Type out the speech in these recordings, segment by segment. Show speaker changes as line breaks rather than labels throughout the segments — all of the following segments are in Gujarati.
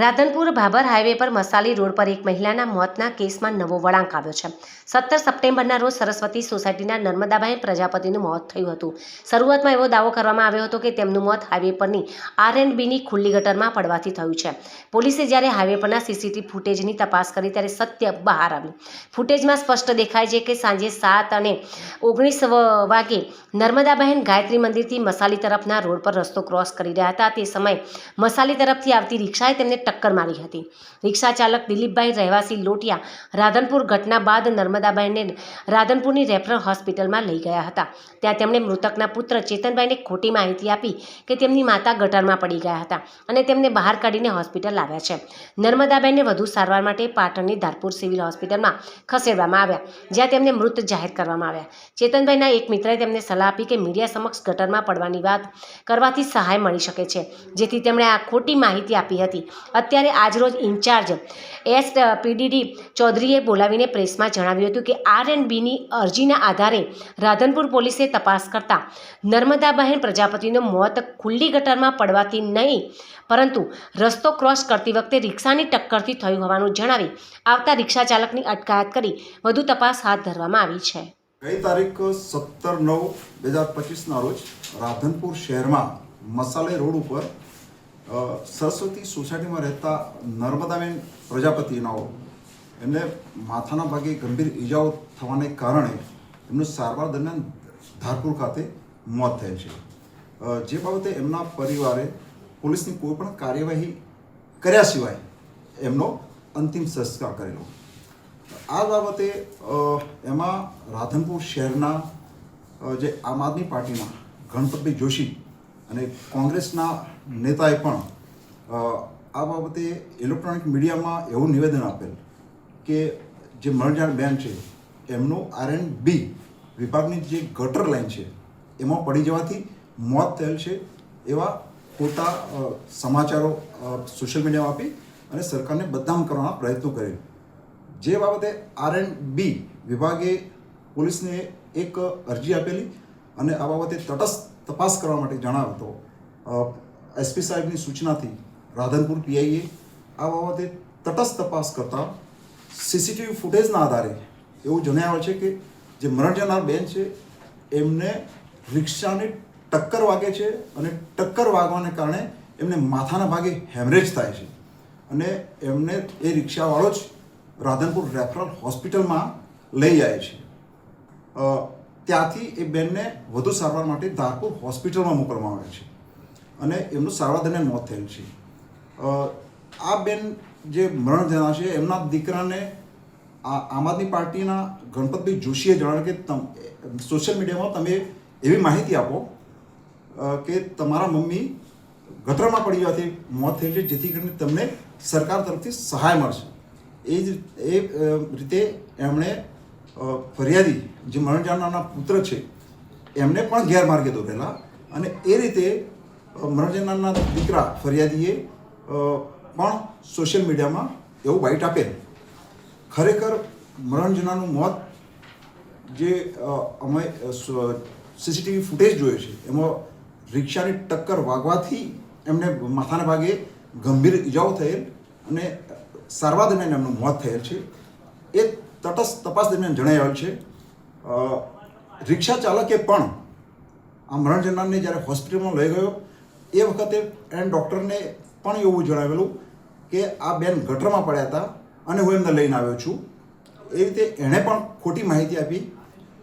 રાધનપુર ભાભર હાઈવે પર મસાલી રોડ પર એક મહિલાના મોતના કેસમાં નવો વળાંક આવ્યો છે. સત્તર સપ્ટેમ્બરના રોજ સરસ્વતી સોસાયટીના નર્મદાભાઈ પ્રજાપતિનું મોત થયું હતું. શરૂઆતમાં એવો દાવો કરવામાં આવ્યો હતો કે તેમનું મોત હાઈવે પરની આર એન્ડ બીની ખુલ્લી ગટરમાં પડવાથી થયું છે. પોલીસે જ્યારે હાઈવે પરના સીસીટીવી ફૂટેજની તપાસ કરી ત્યારે સત્ય બહાર આવ્યું. ફૂટેજમાં સ્પષ્ટ દેખાય છે કે સાંજે સાત અને ઓગણીસ વાગે નર્મદાબહેન ગાયત્રી મંદિરથી મસાલી તરફના રોડ પર રસ્તો ક્રોસ કરી રહ્યા હતા. તે સમયે મસાલી તરફથી આવતી રિક્ષાએ તેમને ટક્કર મારી હતી. રિક્ષા ચાલક દિલીપભાઈ રહેવાસી લોટિયા રાધનપુર ઘટના બાદ નર્મદાબાઈને રાધનપુરની રેફરલ હોસ્પિટલમાં લઈ ગયા હતા. ત્યાં તેમણે મૃતકના પુત્ર ચેતનભાઈને ખોટી માહિતી આપી કે તેમની માતા ગટરમાં પડી ગયા હતા અને તેમને બહાર કાઢીને હોસ્પિટલ લાવ્યા છે. નર્મદાબેનને વધુ સારવાર માટે પાટણની ધારપુર સિવિલ હોસ્પિટલમાં ખસેડવામાં આવ્યા, જ્યાં તેમને મૃત જાહેર કરવામાં આવ્યા. ચેતનભાઈના એક મિત્રએ તેમને સલાહ આપી કે મીડિયા સમક્ષ ગટરમાં પડવાની વાત કરવાથી સહાય મળી શકે છે, જેથી તેમણે આ ખોટી માહિતી આપી હતી. અત્યારે આજરોજ ઇન્ચાર્જ એસ પીડીડી ચૌધરીએ બોલાવીને પ્રેસમાં જણાવ્યું હતું કે આર એન્ડ બીની અરજીના આધારે રાધનપુર પોલીસે તપાસ કરતા નર્મદાબહેન પ્રજાપતિનું મોત ખુલ્લી ગટરમાં પડવાથી નહીં, પરંતુ રસ્તો ક્રોસ કરતી વખતે રિક્ષાની ટક્કરથી થયું હોવાનું જણાવી આવતા રિક્ષા ચાલકની અટકાયત કરી વધુ તપાસ હાથ ધરવામાં આવી છે.
ગઈ તારીખ સત્તર નવ બે હજાર પચીસના રોજ રાધનપુર શહેરમાં મસાલે રોડ ઉપર સરસ્વતી સોસાયટીમાં રહેતા નર્મદાબેન પ્રજાપતિનાઓ, એમને માથાના ભાગે ગંભીર ઈજાઓ થવાને કારણે એમનું સારવાર દરમિયાન ધારપુર ખાતે મોત થયેલ છે. જે બાબતે એમના પરિવારે પોલીસની કોઈ પણ કાર્યવાહી કર્યા સિવાય એમનો અંતિમ સંસ્કાર કરેલો. આ બાબતે એમાં રાધનપુર શહેરના જે આમ આદમી પાર્ટીના ગણપતભાઈ જોશી અને કોંગ્રેસના નેતાએ પણ આ બાબતે ઇલેક્ટ્રોનિક મીડિયામાં એવું નિવેદન આપેલ કે જે મરણજાણ બેન છે, એમનું આર એન્ડ બી વિભાગની જે ગટર લાઈન છે, એમાં પડી જવાથી મોત થયેલ છે એવા ખોટા સમાચારો સોશિયલ મીડિયામાં આપી અને સરકારને બદનામ કરવાના પ્રયત્નો કરે જે બાબતે આર એન્ડ બી વિભાગે પોલીસને એક અરજી આપેલી અને આ બાબતે તટસ્થ તપાસ કરવા માટે જણાવ્યો તો એસપી સાહેબની સૂચનાથી રાધનપુર પીઆઈએ આ બાબતે તટસ્થ તપાસ કરતા સીસીટીવી ફૂટેજના આધારે એવું જણાવે છે કે જે મરણ જનાર બેન છે, એમને રિક્ષાને ટક્કર વાગે છે અને ટક્કર વાગવાને કારણે એમને માથાના ભાગે હેમરેજ થાય છે. અને એમને એ રિક્ષાવાળો જ રાધનપુર રેફરલ હોસ્પિટલમાં લઈ જાય છે. ત્યાંથી એ બેનને વધુ સારવાર માટે ધારપુર હોસ્પિટલમાં મોકલવામાં આવે છે. અને એમનું સારવાર દરમિયાન મોત થયેલ છે. આ બેન જે મરણ જનાર છે, એમના દીકરાને આ, આમ આદમી પાર્ટીના ગણપતભાઈ જોશીએ જણાવ્યું કે તમ સોશિયલ મીડિયામાં તમે એવી માહિતી આપો કે તમારા મમ્મી ગટરમાં પડી જવાથી મોત થઈ છે, જેથી કરીને તમને સરકાર તરફથી સહાય મળશે. એ જ, એ રીતે એમણે ફરિયાદી જે મરણ જાણનારના પુત્ર છે એમને પણ ગેરમાર્ગે દોરેલા અને એ રીતે અ, મરણ જનારના દીકરા ફરિયાદીએ પણ સોશિયલ મીડિયામાં એવું બાઇટ આપેલ. ખરેખર મરણ જનારનું મોત જે અમે સીસીટીવી ફૂટેજ જોયો છે એમાં રિક્ષાની ટક્કર વાગવાથી એમને માથાના ભાગે ગંભીર ઈજાઓ થયેલ અને સારવાર દરમિયાન એમનું મોત થયેલ છે. એ તટસ્થ તપાસ દરમિયાન જણાવેલ છે. રિક્ષા ચાલકે પણ આ મરણ જનારને જ્યારે હોસ્પિટલમાં લઈ ગયો, એ વખતે એન્ડ ડૉક્ટરને પણ એવું જણાવેલું કે આ બેન ગટરમાં પડ્યા હતા અને હું એમને લઈને આવ્યો છું. એ રીતે એણે પણ ખોટી માહિતી આપી.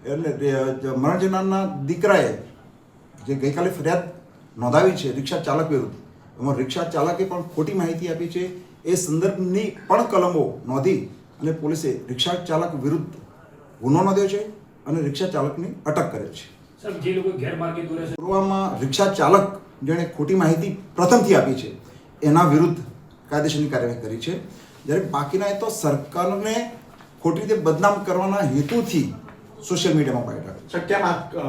એટલે મરણ જનારના દીકરાએ જે ગઈકાલે ફરિયાદ નોંધાવી છે રિક્ષા ચાલક વિરુદ્ધ, એમાં રિક્ષા ચાલકે પણ ખોટી માહિતી આપી છે. એ સંદર્ભની પણ કલમો નોંધી અને પોલીસે રિક્ષા ચાલક વિરુદ્ધ ગુનો નોંધ્યો છે અને રિક્ષા ચાલકની અટક કરેલ છે.
સાહેબ જે લોકો ગેરમાર્ગે દોરે છે?
પૂર્વમાં રિક્ષા ચાલક જેણે ખોટી માહિતી પ્રથમથી આપી છે એના વિરુદ્ધ કાયદેસરની કાર્યવાહી કરી છે. જ્યારે બાકીના એ તો સરકારને ખોટી રીતે બદનામ કરવાના હેતુથી સોશિયલ મીડિયામાં
આ અ,